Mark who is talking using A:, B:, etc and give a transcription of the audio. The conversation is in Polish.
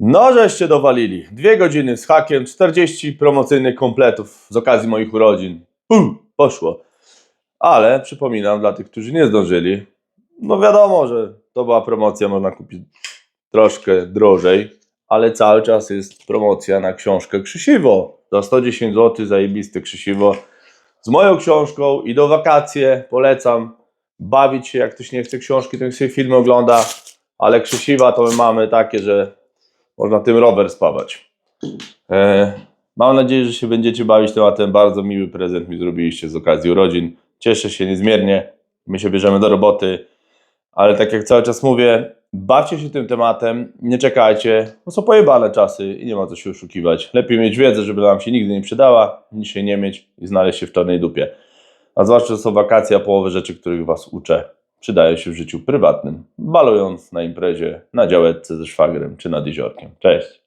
A: No, żeście dowalili. Dwie godziny z hakiem, 40 promocyjnych kompletów z okazji moich urodzin. Puh, poszło. Ale przypominam dla tych, którzy nie zdążyli, no wiadomo, że to była promocja, można kupić troszkę drożej, ale cały czas jest promocja na książkę Krzysiwo. Za 110 zł zajebiste Krzysiwo z moją książką i do wakacje polecam bawić się, jak ktoś nie chce książki, to niech sobie filmy ogląda, ale Krzysiwa to my mamy takie, że można tym rower spawać. E, mam nadzieję, że się będziecie bawić tematem. Bardzo miły prezent mi zrobiliście z okazji urodzin. Cieszę się niezmiernie. My się bierzemy do roboty, ale tak jak cały czas mówię, bawcie się tym tematem, nie czekajcie, bo są pojebane czasy i nie ma co się oszukiwać. Lepiej mieć wiedzę, żeby nam się nigdy nie przydała, niż jej nie mieć i znaleźć się w czarnej dupie. A zwłaszcza, że są wakacje, a połowę rzeczy, których Was uczę, przydają się w życiu prywatnym, balując na imprezie, na działeczce ze szwagrem czy nad jeziorkiem. Cześć!